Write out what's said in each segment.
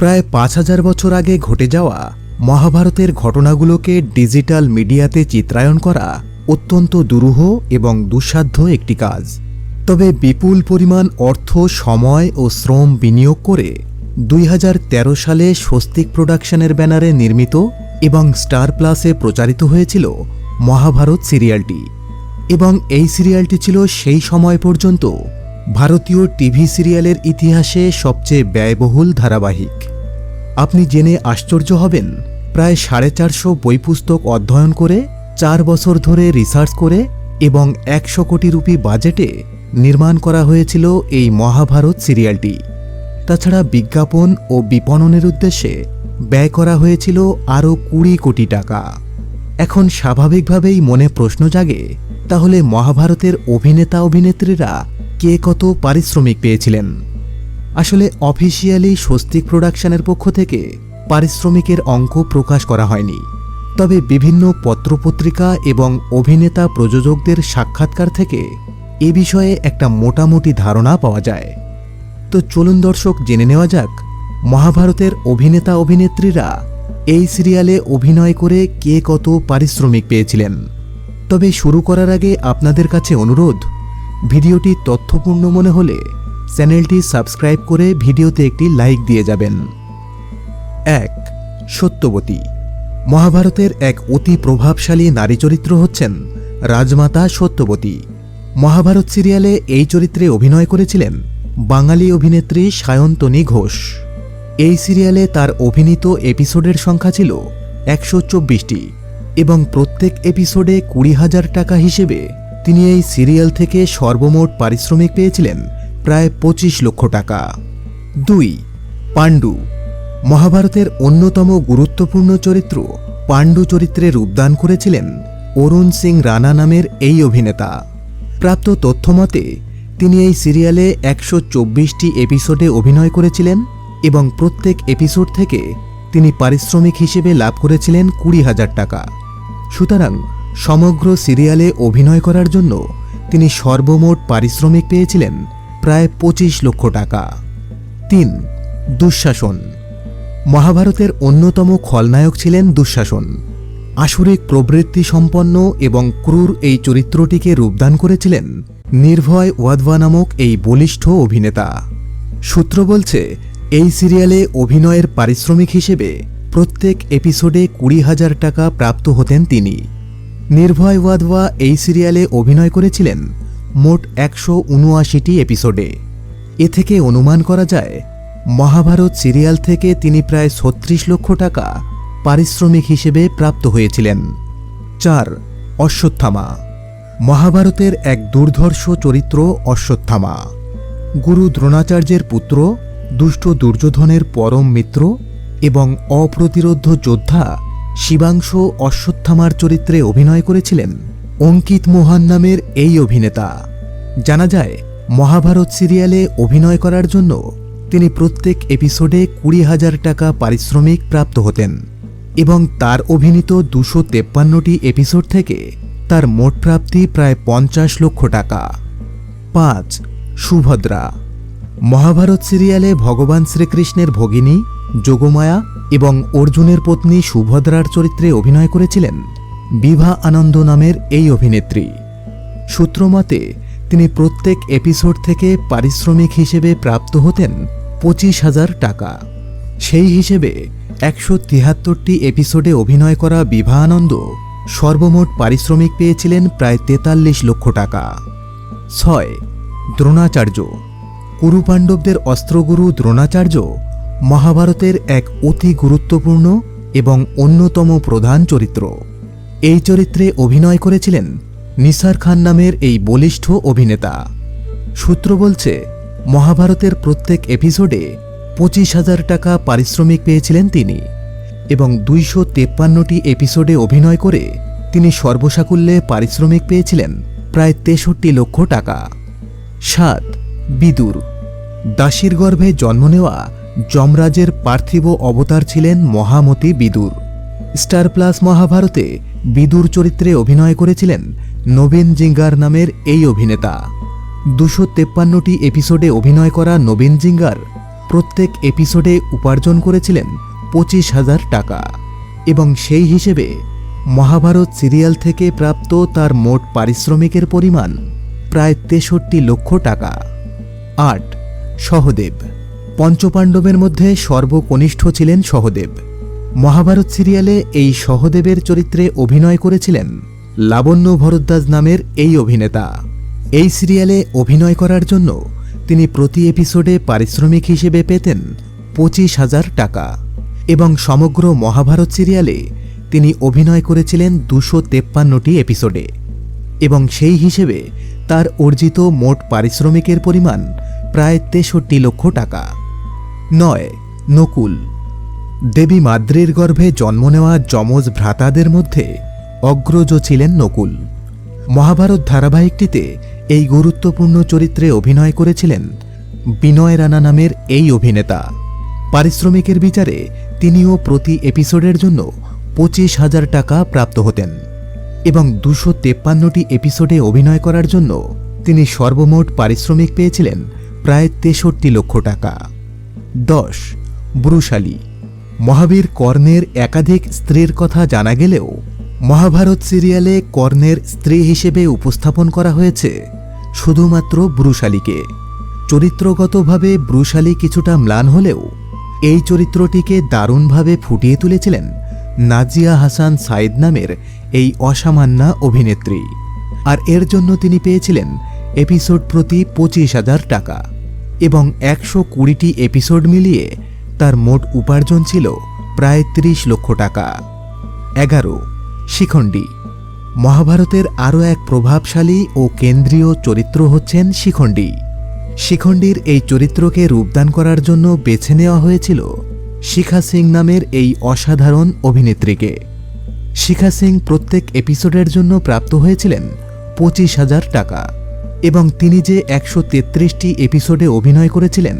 প্রায় পাঁচ হাজার বছর আগে ঘটে যাওয়া মহাভারতের ঘটনাগুলোকে ডিজিটাল মিডিয়াতে চিত্রায়ন করা অত্যন্ত দুরূহ এবং দুঃসাধ্য একটি কাজ। তবে বিপুল পরিমাণ অর্থ, সময় ও শ্রম বিনিয়োগ করে দুই হাজার তেরো সালে স্বস্তিক প্রোডাকশনের ব্যানারে নির্মিত এবং স্টার প্লাসে প্রচারিত হয়েছিল মহাভারত সিরিয়ালটি। এবং এই সিরিয়ালটি ছিল সেই সময় পর্যন্ত ভারতীয় টিভি সিরিয়ালের ইতিহাসে সবচেয়ে ব্যয়বহুল ধারাবাহিক। আপনি জেনে আশ্চর্য হবেন, প্রায় সাড়ে চারশো বই পুস্তক অধ্যয়ন করে, চার বছর ধরে রিসার্চ করে এবং একশো কোটি রুপি বাজেটে নির্মাণ করা হয়েছিল এই মহাভারত সিরিয়ালটি তাছাড়া বিজ্ঞাপন ও বিপণনের উদ্দেশ্যে ব্যয় করা হয়েছিল আরও কুড়ি কোটি টাকা। এখন স্বাভাবিকভাবেই মনে প্রশ্ন জাগে, তাহলে মহাভারতের অভিনেতা অভিনেত্রীরা কে কত পারিশ্রমিক পেয়েছিলেন? আসলে অফিসিয়ালি স্বস্তিক প্রোডাকশনের পক্ষ থেকে পারিশ্রমিকের অঙ্ক প্রকাশ করা হয়নি। তবে বিভিন্ন পত্রপত্রিকা এবং অভিনেতা প্রযোজকদের সাক্ষাৎকার থেকে এ বিষয়ে একটা মোটামুটি ধারণা পাওয়া যায়। তো চলুন দর্শক, জেনে নেওয়া যাক, মহাভারতের অভিনেতা অভিনেত্রীরা এই সিরিয়ালে অভিনয় করে কে কত পারিশ্রমিক পেয়েছিলেন। তবে শুরু করার আগে আপনাদের কাছে অনুরোধ, ভিডিওটি তথ্যপূর্ণ মনে হলে চ্যানেলটি সাবস্ক্রাইব করে ভিডিওতে একটি লাইক দিয়ে যাবেন। এক, সত্যবতী। মহাভারতের এক অতি প্রভাবশালী নারী চরিত্র হচ্ছেন রাজমাতা সত্যবতী। মহাভারত সিরিয়ালে এই চরিত্রে অভিনয় করেছিলেন বাঙালি অভিনেত্রী সায়ন্তনী ঘোষ। এই সিরিয়ালে তার অভিনীত এপিসোডের সংখ্যা ছিল একশো চব্বিশটি এবং প্রত্যেক এপিসোডে কুড়ি হাজার টাকা হিসেবে তিনি এই সিরিয়াল থেকে সর্বমোট পারিশ্রমিক পেয়েছিলেন প্রায় পঁচিশ লক্ষ টাকা। দুই, পাণ্ডু। মহাভারতের অন্যতম গুরুত্বপূর্ণ চরিত্র পাণ্ডু চরিত্রে রূপদান করেছিলেন অরুণ সিং রানা নামের এই অভিনেতা। প্রাপ্ত তথ্যমতে, তিনি এই সিরিয়ালে একশো চব্বিশটি এপিসোডে অভিনয় করেছিলেন এবং প্রত্যেক এপিসোড থেকে তিনি পারিশ্রমিক হিসেবে লাভ করেছিলেন কুড়ি হাজার টাকা। সুতরাং, সমগ্র সিরিয়ালে অভিনয় করার জন্য তিনি সর্বমোট পারিশ্রমিক পেয়েছিলেন প্রায় পঁচিশ লক্ষ টাকা। তিন, দুঃশাসন। মহাভারতের অন্যতম খলনায়ক ছিলেন দুঃশাসন। আসুরিক প্রবৃত্তি সম্পন্ন এবং ক্রূর এই চরিত্রটিকে রূপদান করেছিলেন নির্ভয় ওয়াদওয়া নামক এই বলিষ্ঠ অভিনেতা। সূত্র বলছে, এই সিরিয়ালে অভিনয়ের পারিশ্রমিক হিসেবে প্রত্যেক এপিসোডে কুড়ি হাজার টাকা প্রাপ্ত হতেন তিনি। নির্ভয় ওয়াদওয়া এই সিরিয়ালে অভিনয় করেছিলেন মোট একশো উনআশিটি এপিসোডে। এ থেকে অনুমান করা যায়, মহাভারত সিরিয়াল থেকে তিনি প্রায় ছত্রিশ লক্ষ টাকা পারিশ্রমিক হিসেবে প্রাপ্ত হয়েছিলেন। চার, অশ্বত্থামা। মহাভারতের এক দুর্ধর্ষ চরিত্র অশ্বত্থামা। গুরু দ্রোণাচার্যের পুত্র, দুষ্ট দুর্যোধনের পরম মিত্র এবং অপ্রতিরোধ্য যোদ্ধা শিবাংশ অশ্বত্থামার চরিত্রে অভিনয় করেছিলেন। অঙ্কিত মোহন নামের এই অভিনেতা। জানা যায়, মহাভারত সিরিয়ালে অভিনয় করার জন্য তিনি প্রত্যেক এপিসোডে কুড়ি হাজার টাকা পারিশ্রমিক প্রাপ্ত হতেন এবং তার অভিনীত দুশো তেপ্পান্নটি এপিসোড থেকে তার মোট প্রাপ্তি প্রায় পঞ্চাশ লক্ষ টাকা। পাঁচ, সুভদ্রা। মহাভারত সিরিয়ালে ভগবান শ্রীকৃষ্ণের ভগিনী, যোগমায়া এবং অর্জুনের পত্নী সুভদ্রার চরিত্রে অভিনয় করেছিলেন। বিভা আনন্দ নামের এই অভিনেত্রী। সূত্রমতে, তিনি প্রত্যেক এপিসোড থেকে পারিশ্রমিক হিসেবে প্রাপ্ত হতেন পঁচিশ হাজার টাকা। সেই হিসেবে একশো তিয়াত্তরটি এপিসোডে অভিনয় করা বিভা আনন্দ সর্বমোট পারিশ্রমিক পেয়েছিলেন প্রায় তেতাল্লিশ লক্ষ টাকা। ছয়, দ্রোণাচার্য। কুরুপাণ্ডবদের অস্ত্রগুরু দ্রোণাচার্য মহাভারতের এক অতি গুরুত্বপূর্ণ এবং অন্যতম প্রধান চরিত্র। এই চরিত্রে অভিনয় করেছিলেন নিসার খান নামের এই বলিষ্ঠ অভিনেতা। সূত্র বলছে, মহাভারতের প্রত্যেক এপিসোডে পঁচিশ হাজার টাকা পারিশ্রমিক পেয়েছিলেন তিনি এবং দুইশো তেপ্পান্নটি এপিসোডে অভিনয় করে তিনি সর্বসাকুল্যে পারিশ্রমিক পেয়েছিলেন প্রায় তেষট্টি লক্ষ টাকা। সাত, বিদুর। দাসীর গর্ভে জন্ম নেওয়া যমরাজের পার্থিব অবতার ছিলেন মহামতি বিদুর। স্টার প্লাস মহাভারতে বিদুর চরিত্রে অভিনয় করেছিলেন নবীন জিঙ্গার নামের এই অভিনেতা। দুশো তেপ্পান্নটি এপিসোডে অভিনয় করা নবীন জিঙ্গার প্রত্যেক এপিসোডে উপার্জন করেছিলেন পঁচিশ হাজার টাকা এবং সেই হিসেবে মহাভারত সিরিয়াল থেকে প্রাপ্ত তার মোট পারিশ্রমিকের পরিমাণ প্রায় তেষট্টি লক্ষ টাকা। আট, সহদেব। পঞ্চপাণ্ডবের মধ্যে সর্বকনিষ্ঠ ছিলেন সহদেব। মহাভারত সিরিয়ালে এই সহদেবের চরিত্রে অভিনয় করেছিলেন লাবণ্য ভরদ্বাজ নামের এই অভিনেতা। এই সিরিয়ালে অভিনয় করার জন্য তিনি প্রতি এপিসোডে পারিশ্রমিক হিসেবে পেতেন পঁচিশ হাজার টাকা এবং সমগ্র মহাভারত সিরিয়ালে তিনি অভিনয় করেছিলেন দুশো তেপ্পান্নটি এপিসোডে এবং সেই হিসেবে তার অর্জিত মোট পারিশ্রমিকের পরিমাণ প্রায় তেষট্টি লক্ষ টাকা। নয়, নকুল দেবী মাদ্রির গর্ভে জন্ম নেওয়া যমজ ভ্রাতাদের মধ্যে অগ্রজ ছিলেন নকুল। মহাভারত ধারাবাহিকটিতে এই গুরুত্বপূর্ণ চরিত্রে অভিনয় করেছিলেন বিনয় রানা নামের এই অভিনেতা। পারিশ্রমিকের বিচারে তিনিও প্রতি এপিসোডের জন্য পঁচিশ হাজার টাকা প্রাপ্ত হতেন এবং দুশো তেপ্পান্নটি এপিসোডে অভিনয় করার জন্য তিনি সর্বমোট পারিশ্রমিক পেয়েছিলেন প্রায় তেষট্টি লক্ষ টাকা। দশ, ব্রুশালী। মহাবীর কর্ণের একাধিক স্ত্রীর কথা জানা গেলেও মহাভারত সিরিয়ালে কর্ণের স্ত্রী হিসেবে উপস্থাপন করা হয়েছে শুধুমাত্র ব্রুশালীকে চরিত্রগতভাবে ব্রুশালী কিছুটা ম্লান হলেও এই চরিত্রটিকে দারুণভাবে ফুটিয়ে তুলেছিলেন নাজিয়া হাসান সাইদ নামের এই অসামান্যা অভিনেত্রী। আর এর জন্য তিনি পেয়েছিলেন এপিসোড প্রতি পঁচিশ হাজার টাকা এবং একশো কুড়িটি এপিসোড মিলিয়ে তার মোট উপার্জন ছিল প্রায় ত্রিশ লক্ষ টাকা। এগারো, শিখণ্ডী। মহাভারতের আরও এক প্রভাবশালী ও কেন্দ্রীয় চরিত্র হচ্ছেন শিখণ্ডী। শিখণ্ডীর এই চরিত্রকে রূপদান করার জন্য বেছে নেওয়া হয়েছিল শিখা সিং নামের এই অসাধারণ অভিনেত্রীকে। শিখা সিং প্রত্যেক এপিসোডের জন্য প্রাপ্ত হয়েছিলেন পঁচিশ হাজার টাকা এবং তিনি যে একশো তেত্রিশটি এপিসোডে অভিনয় করেছিলেন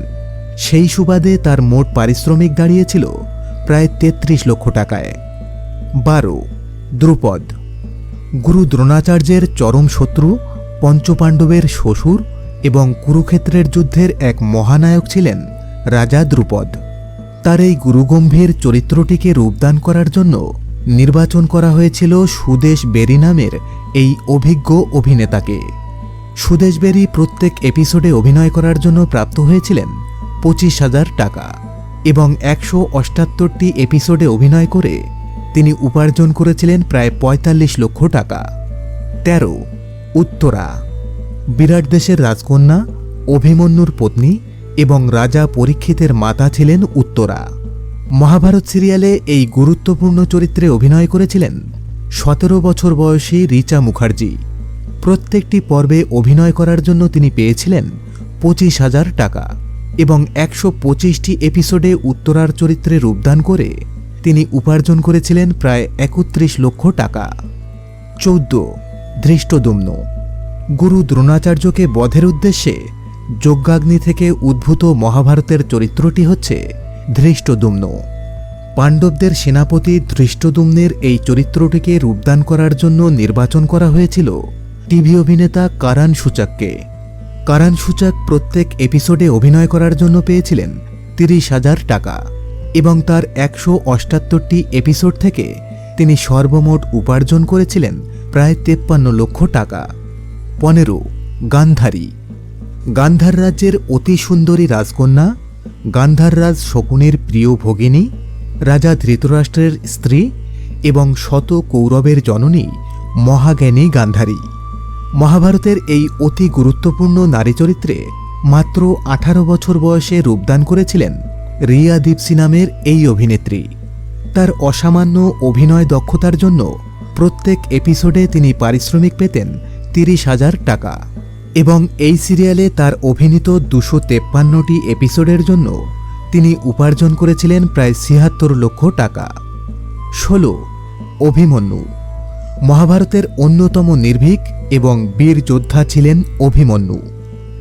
সেই সুবাদে তার মোট পারিশ্রমিক দাঁড়িয়েছিল প্রায় তেত্রিশ লক্ষ টাকায়। বারো, দ্রুপদ। গুরু দ্রোণাচার্যের চরম শত্রু, পঞ্চপাণ্ডবের শ্বশুর এবং কুরুক্ষেত্রের যুদ্ধের এক মহানায়ক ছিলেন রাজা দ্রুপদ। তার এই গুরুগম্ভীর চরিত্রটিকে রূপদান করার জন্য নির্বাচন করা হয়েছিল সুদেশ বেরি নামের এই অভিজ্ঞ অভিনেতাকে। সুদেশ বেরি প্রত্যেক এপিসোডে অভিনয় করার জন্য প্রাপ্ত হয়েছিলেন পঁচিশ হাজার টাকা এবং একশো অষ্টাত্তরটি এপিসোডে অভিনয় করে তিনি উপার্জন করেছিলেন প্রায় পঁয়তাল্লিশ লক্ষ টাকা। তেরো, উত্তরা। বিরাট দেশের রাজকন্যা, অভিমন্যুর পত্নী এবং রাজা পরীক্ষিতের মাতা ছিলেন উত্তরা। মহাভারত সিরিয়ালে এই গুরুত্বপূর্ণ চরিত্রে অভিনয় করেছিলেন সতেরো বছর বয়সী রিচা মুখার্জি। প্রত্যেকটি পর্বে অভিনয় করার জন্য তিনি পেয়েছিলেন পঁচিশ হাজার টাকা। এবং একশো পঁচিশটি এপিসোডে উত্তরার চরিত্রে রূপদান করে তিনি উপার্জন করেছিলেন প্রায় একত্রিশ লক্ষ টাকা। চৌদ্দ, ধৃষ্টদুম্ন। গুরু দ্রোণাচার্যকে বধের উদ্দেশ্যে যজ্ঞাগ্নি থেকে উদ্ভূত মহাভারতের চরিত্রটি হচ্ছে ধৃষ্টদুম্ন। পাণ্ডবদের সেনাপতি ধৃষ্টদুম্নের এই চরিত্রটিকে রূপদান করার জন্য নির্বাচন করা হয়েছিল টিভি অভিনেতা কারান সূচাককে। কারান সূচাক প্রত্যেক এপিসোডে অভিনয় করার জন্য পেয়েছিলেন তিরিশ হাজার টাকা এবং তার একশো অষ্টাত্তরটি এপিসোড থেকে তিনি সর্বমোট উপার্জন করেছিলেন প্রায় তেপ্পান্ন লক্ষ টাকা। পনেরো, গান্ধারী। গান্ধার রাজ্যের অতি সুন্দরী রাজকন্যা গান্ধাররাজ শকুনের প্রিয় ভগিনী, রাজা ধৃতরাষ্ট্রের স্ত্রী এবং শত কৌরবের জননী মহাজ্ঞানী গান্ধারী। মহাভারতের এই অতি গুরুত্বপূর্ণ নারী চরিত্রে মাত্র আঠারো বছর বয়সে রূপদান করেছিলেন রিয়া দীপসি নামের এই অভিনেত্রী। তার অসামান্য অভিনয় দক্ষতার জন্য প্রত্যেক এপিসোডে তিনি পারিশ্রমিক পেতেন তিরিশ হাজার টাকা এবং এই সিরিয়ালে তার অভিনীত দুশো তেপ্পান্নটি এপিসোডের জন্য তিনি উপার্জন করেছিলেন প্রায় ছিয়াত্তর লক্ষ টাকা। ষোলো, অভিমন্যু। মহাভারতের অন্যতম নির্ভীক এবং বীর যোদ্ধা ছিলেন অভিমন্যু।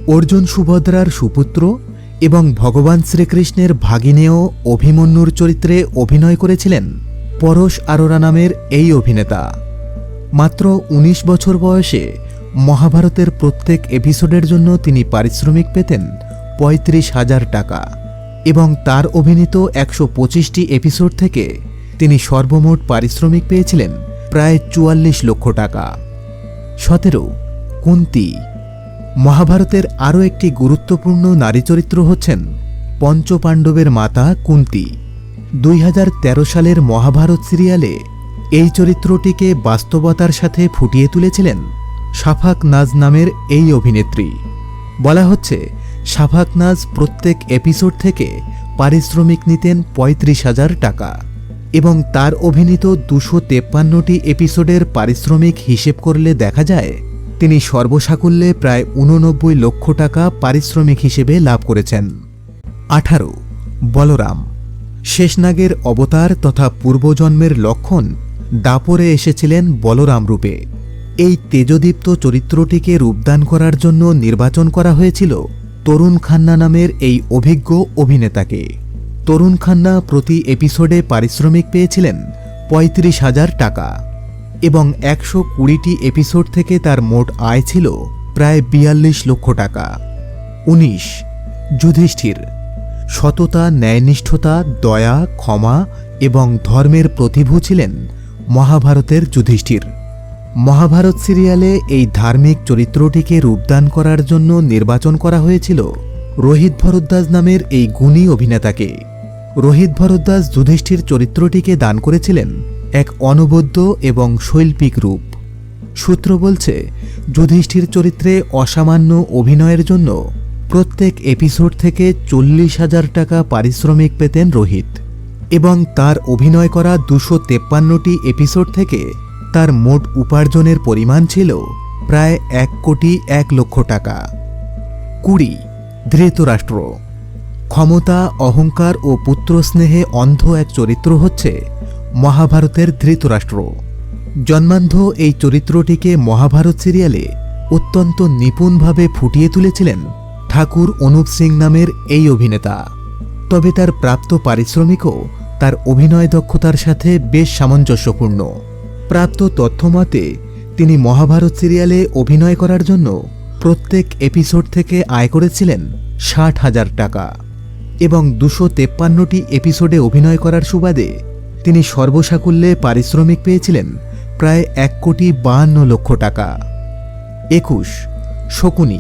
অর্জুন সুভদ্রার সুপুত্র এবং ভগবান শ্রীকৃষ্ণের ভাগিনেয় অভিমন্যুর চরিত্রে অভিনয় করেছিলেন পরশ আরোরা নামের এই অভিনেতা। মাত্র ১৯ বছর বয়সে মহাভারতের প্রত্যেক এপিসোডের জন্য তিনি পারিশ্রমিক পেতেন পঁয়ত্রিশ হাজার টাকা এবং তার অভিনীত একশো পঁচিশটি এপিসোড থেকে তিনি সর্বমোট পারিশ্রমিক পেয়েছিলেন। প্রায় চুয়াল্লিশ লক্ষ টাকা। সতেরো, কুন্তি। মহাভারতের আরও একটি গুরুত্বপূর্ণ নারী চরিত্র হচ্ছেন পঞ্চপাণ্ডবের মাতা কুন্তি। দুই হাজার তেরো সালের মহাভারত সিরিয়ালে এই চরিত্রটিকে বাস্তবতার সাথে ফুটিয়ে তুলেছিলেন সাফাক নাজ নামের এই অভিনেত্রী। বলা হচ্ছে, সাফাক নাজ প্রত্যেক এপিসোড থেকে পারিশ্রমিক নিতেন পঁয়ত্রিশ হাজার টাকা। এবং তার অভিনীত দুশো তেপ্পান্নটি এপিসোডের পারিশ্রমিক হিসেব করলে দেখা যায়, তিনি সর্বসাকুল্যে প্রায় উননব্বই লক্ষ টাকা পারিশ্রমিক হিসেবে লাভ করেছেন। আঠারো, বলরাম। শেষনাগের অবতার তথা পূর্বজন্মের লক্ষণ দাপরে এসেছিলেন বলরাম রূপে। এই তেজদীপ্ত চরিত্রটিকে রূপদান করার জন্য নির্বাচন করা হয়েছিল তরুণ খান্না নামের এই অভিজ্ঞ অভিনেতাকে। তরুণ খান্না প্রতি এপিসোডে পারিশ্রমিক পেয়েছিলেন পঁয়ত্রিশ হাজার টাকা এবং একশো কুড়িটি এপিসোড থেকে তার মোট আয় ছিল প্রায় বিয়াল্লিশ লক্ষ টাকা। উনিশ। যুধিষ্ঠির। সততা, ন্যায়নিষ্ঠতা, দয়া, ক্ষমা এবং ধর্মের প্রতিভূ ছিলেন মহাভারতের যুধিষ্ঠির। মহাভারত সিরিয়ালে এই ধার্মিক চরিত্রটিকে রূপদান করার জন্য নির্বাচন করা হয়েছিল রোহিত ভরদ্বাজ নামের এই গুণী অভিনেতাকে। রোহিত ভরদ্বাজ যুধিষ্ঠির চরিত্রটিকে দান করেছিলেন এক অনবদ্য এবং শৈল্পিক রূপ। সূত্র বলছে, যুধিষ্ঠির চরিত্রে অসামান্য অভিনয়ের জন্য প্রত্যেক এপিসোড থেকে চল্লিশ হাজার টাকা পারিশ্রমিক পেতেন রোহিত এবং তার অভিনয় করা দুশো তেপ্পান্নটি এপিসোড থেকে তার মোট উপার্জনের পরিমাণ ছিল প্রায় এক কোটি এক লক্ষ টাকা। কুড়ি, ধৃতরাষ্ট্র। ক্ষমতা, অহংকার ও পুত্রস্নেহে অন্ধ এক চরিত্র হচ্ছে মহাভারতের ধৃতরাষ্ট্র। জন্মান্ধ এই চরিত্রটিকে মহাভারত সিরিয়ালে অত্যন্ত নিপুণভাবে ফুটিয়ে তুলেছিলেন ঠাকুর অনুপ সিং নামের এই অভিনেতা। তবে তার প্রাপ্ত পারিশ্রমিকও তার অভিনয় দক্ষতার সাথে বেশ সামঞ্জস্যপূর্ণ। প্রাপ্ত তথ্যমতে, তিনি মহাভারত সিরিয়ালে অভিনয় করার জন্য প্রত্যেক এপিসোড থেকে আয় করেছিলেন ষাট হাজার টাকা। এবং দুশো তেপ্পান্নটি এপিসোডে অভিনয় করার সুবাদে তিনি সর্বসাকুল্যে পারিশ্রমিক পেয়েছিলেন প্রায় এক কোটি বাহান্ন লক্ষ টাকা। একুশ, শকুনি।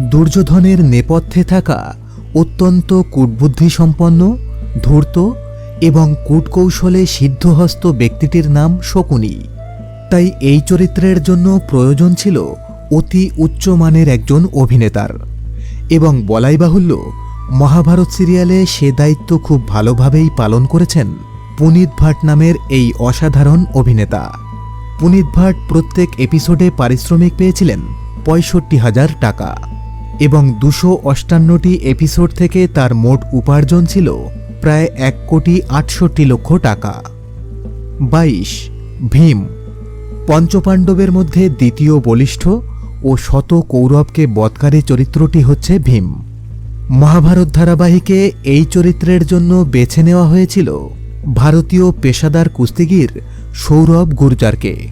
দুর্যোধনের নেপথ্যে থাকা অত্যন্ত কূটবুদ্ধিসম্পন্ন, ধূর্ত এবং কূটকৌশলে সিদ্ধহস্ত ব্যক্তিটির নাম শকুনি। তাই এই চরিত্রের জন্য প্রয়োজন ছিল অতি উচ্চমানের একজন অভিনেতার এবং বলাই বাহুল্য মহাভারত সিরিয়ালে সে দায়িত্ব খুব ভালোভাবেই পালন করেছেন পুনিত ভাট নামের এই অসাধারণ অভিনেতা। পুনিত ভাট প্রত্যেক এপিসোডে পারিশ্রমিক পেয়েছিলেন পঁয়ষট্টি হাজার টাকা এবং দুশো অষ্টান্নটি এপিসোড থেকে তার মোট উপার্জন ছিল প্রায় এক কোটি আটষট্টি লক্ষ টাকা। বাইশ, ভীম। পঞ্চপাণ্ডবের মধ্যে দ্বিতীয় বলিষ্ঠ ও শত কৌরবকে বৎকারী চরিত্রটি হচ্ছে ভীম। মহাভারত ধারাবাহিকে এই চরিত্রের জন্য বেছে নেওয়া হয়েছিল ভারতীয় পেশাদার কুস্তিগির সৌরভ গুর্জারকে।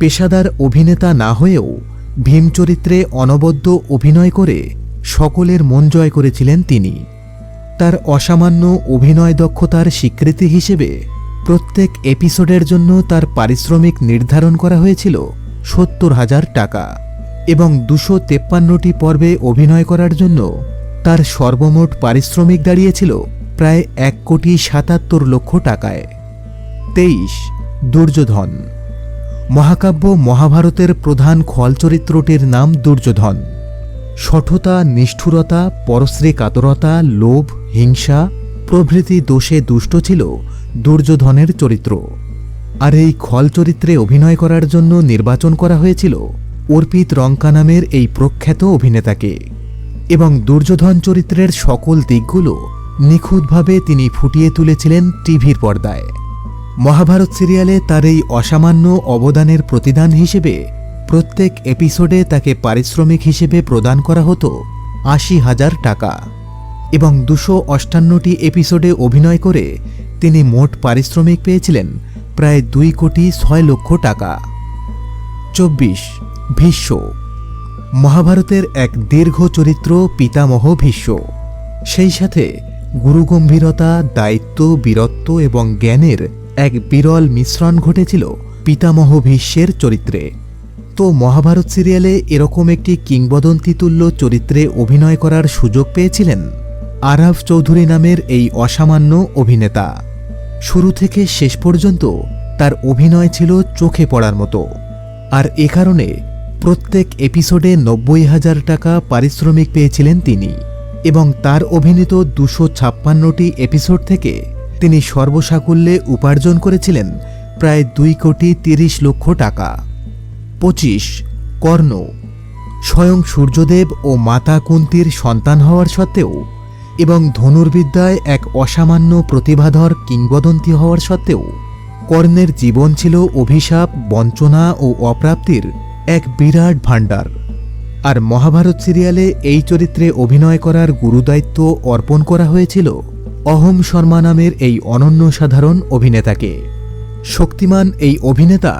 পেশাদার অভিনেতা না হয়েও ভীম চরিত্রে অনবদ্য অভিনয় করে সকলের মন জয় করেছিলেন তিনি। তার অসামান্য অভিনয় দক্ষতার স্বীকৃতি হিসেবে প্রত্যেক এপিসোডের জন্য তার পারিশ্রমিক নির্ধারণ করা হয়েছিল সত্তর হাজার টাকা এবং দুশো তেপ্পান্নটি পর্বে অভিনয় করার জন্য তার সর্বমোট পারিশ্রমিক দাঁড়িয়েছিল প্রায় এক কোটি সাতাত্তর লক্ষ টাকায়। তেইশ, দুর্যোধন। মহাকাব্য মহাভারতের প্রধান খল চরিত্রটির নাম দুর্যোধন। সঠতা, নিষ্ঠুরতা, পরশ্রী কাতরতা, লোভ, হিংসা প্রভৃতি দোষে দুষ্ট ছিল দুর্যোধনের চরিত্র। আর এই খল চরিত্রে অভিনয় করার জন্য নির্বাচন করা হয়েছিল অর্পিত রঙ্কা নামের এই প্রখ্যাত অভিনেতাকে। এবং দুর্যোধন চরিত্রের সকল দিকগুলো নিখুঁতভাবে তিনি ফুটিয়ে তুলেছিলেন টিভির পর্দায়। মহাভারত সিরিয়ালে তার এই অসামান্য অবদানের প্রতিদান হিসেবে প্রত্যেক এপিসোডে তাকে পারিশ্রমিক হিসেবে প্রদান করা হতো আশি হাজার টাকা এবং দুশো অষ্টান্নটি এপিসোডে অভিনয় করে তিনি মোট পারিশ্রমিক পেয়েছিলেন প্রায় দুই কোটি ছয় লক্ষ টাকা। চব্বিশ, ভীষ্ম। মহাভারতের এক দীর্ঘ চরিত্র পিতামহ ভীষ্ম। সেই সাথে গুরুগম্ভীরতা, দায়িত্ব, বীরত্ব এবং জ্ঞানের এক বিরল মিশ্রণ ঘটেছিল পিতামহ ভীষ্মের চরিত্রে। তো মহাভারত সিরিয়ালে এরকম একটি কিংবদন্তিতুল্য চরিত্রে অভিনয় করার সুযোগ পেয়েছিলেন? আরাফ চৌধুরী নামের এই অসামান্য অভিনেতা। শুরু থেকে শেষ পর্যন্ত তার অভিনয় ছিল চোখে পড়ার মতো। আর এ কারণে প্রত্যেক এপিসোডে নব্বই হাজার টাকা পারিশ্রমিক পেয়েছিলেন তিনি এবং তার অভিনীত দুশো ছাপ্পান্নটি এপিসোড থেকে তিনি সর্বসাকুল্যে উপার্জন করেছিলেন প্রায় দুই কোটি তিরিশ লক্ষ টাকা। পঁচিশ, কর্ণ। স্বয়ং সূর্যদেব ও মাতা কুন্তির সন্তান হওয়ার সত্ত্বেও এবং ধনুর্বিদ্যায় এক অসামান্য প্রতিভাধর কিংবদন্তি হওয়ার সত্ত্বেও কর্ণের জীবন ছিল অভিশাপ, বঞ্চনা ও অপ্রাপ্তির এক বিরাট ভাণ্ডার। আর মহাভারত সিরিয়ালে এই চরিত্রে অভিনয় করার গুরুদায়িত্ব অর্পণ করা হয়েছিল অহম শর্মা নামের এই অনন্য সাধারণ অভিনেতাকে। শক্তিমান এই অভিনেতা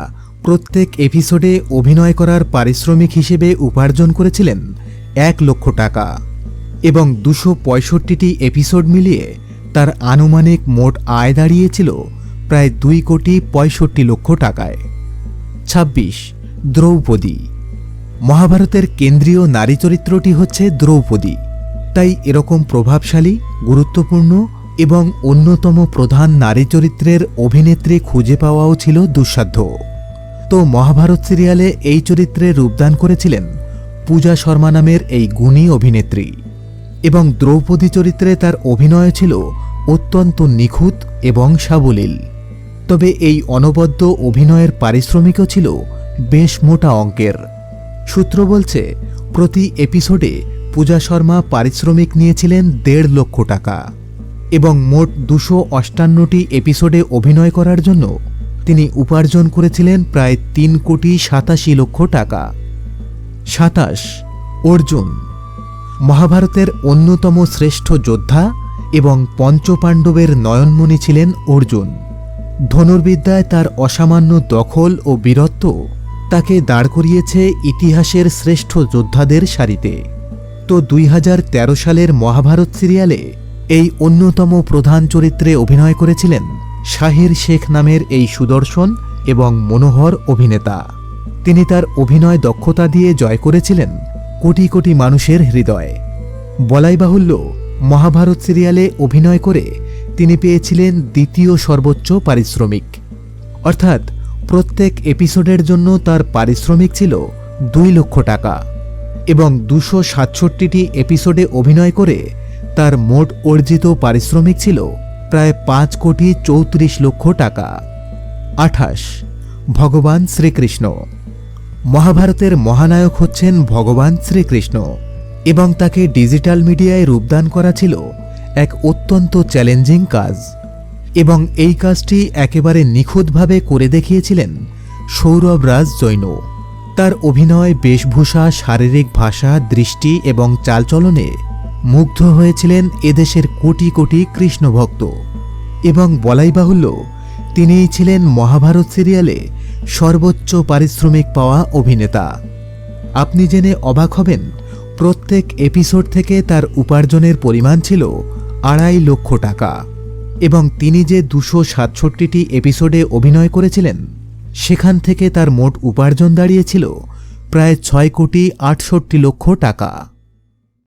প্রত্যেক এপিসোডে অভিনয় করার পারিশ্রমিক হিসেবে উপার্জন করেছিলেন এক লক্ষ টাকা এবং দুশো পঁয়ষট্টিটি এপিসোড মিলিয়ে তার আনুমানিক মোট আয় দাঁড়িয়েছিল প্রায় দুই কোটি পঁয়ষট্টি লক্ষ টাকায়। ছাব্বিশ দ্রৌপদী। মহাভারতের কেন্দ্রীয় নারী চরিত্রটি হচ্ছে দ্রৌপদী। তাই এরকম প্রভাবশালী, গুরুত্বপূর্ণ এবং অন্যতম প্রধান নারী চরিত্রের অভিনেত্রী খুঁজে পাওয়াও ছিল দুঃসাধ্য। তো মহাভারত সিরিয়ালে এই চরিত্রে রূপদান করেছিলেন পূজা শর্মা নামের এই গুণী অভিনেত্রী। এবং দ্রৌপদী চরিত্রে তার অভিনয় ছিল অত্যন্ত নিখুঁত এবং সাবলীল। তবে এই অনবদ্য অভিনয়ের পারিশ্রমিকও ছিল বেশ মোটা অঙ্কের। সূত্র বলছে, প্রতি এপিসোডে পূজা শর্মা পারিশ্রমিক নিয়েছিলেন দেড় লক্ষ টাকা এবং মোট দুশো অষ্টান্নটি এপিসোডে অভিনয় করার জন্য তিনি উপার্জন করেছিলেন প্রায় তিন কোটি সাতাশি লক্ষ টাকা। সাতাশ, অর্জুন, মহাভারতের অন্যতম শ্রেষ্ঠ যোদ্ধা এবং পঞ্চপাণ্ডবের নয়নমণি ছিলেন অর্জুন। ধনুর্বিদ্যায় তার অসামান্য দখল ও বীরত্ব তাকে দাঁড় করিয়েছে ইতিহাসের শ্রেষ্ঠ যোদ্ধাদের সারিতে। তো দুই হাজার তেরো সালের মহাভারত সিরিয়ালে এই অন্যতম প্রধান চরিত্রে অভিনয় করেছিলেন শাহির শেখ নামের এই সুদর্শন এবং মনোহর অভিনেতা। তিনি তার অভিনয় দক্ষতা দিয়ে জয় করেছিলেন কোটি কোটি মানুষের হৃদয়। বলাই বাহুল্য মহাভারত সিরিয়ালে অভিনয় করে তিনি পেয়েছিলেন দ্বিতীয় সর্বোচ্চ পারিশ্রমিক। অর্থাৎ প্রত্যেক এপিসোডের জন্য তার পারিশ্রমিক ছিল দুই লক্ষ টাকা এবং দুশো সাতষট্টিটি এপিসোডে অভিনয় করে তার মোট অর্জিত পারিশ্রমিক ছিল প্রায় পাঁচ কোটি চৌত্রিশ লক্ষ টাকা। আঠাশ, ভগবান শ্রীকৃষ্ণ। মহাভারতের মহানায়ক হচ্ছেন ভগবান শ্রীকৃষ্ণ এবং তাকে ডিজিটাল মিডিয়ায় রূপদান করা ছিল এক অত্যন্ত চ্যালেঞ্জিং কাজ। এবং এই কাজটি একেবারে নিখুঁতভাবে করে দেখিয়েছিলেন সৌরভ রাজ জৈন তার অভিনয়, বেশভূষা, শারীরিক ভাষা, দৃষ্টি এবং চালচলনে মুগ্ধ হয়েছিলেন এদেশের কোটি কোটি কৃষ্ণভক্ত। এবং বলাই বাহুল্য, তিনিই ছিলেন মহাভারত সিরিয়ালে সর্বোচ্চ পারিশ্রমিক পাওয়া অভিনেতা। আপনি জেনে অবাক হবেন, প্রত্যেক এপিসোড থেকে তার উপার্জনের পরিমাণ ছিল আড়াই লক্ষ টাকা। এবং তিনি যে দুশো সাতষট্টিটি এপিসোডে অভিনয় করেছিলেন, সেখান থেকে তার মোট উপার্জন দাঁড়িয়েছিল প্রায় ছয় কোটি আটষট্টি লক্ষ টাকা।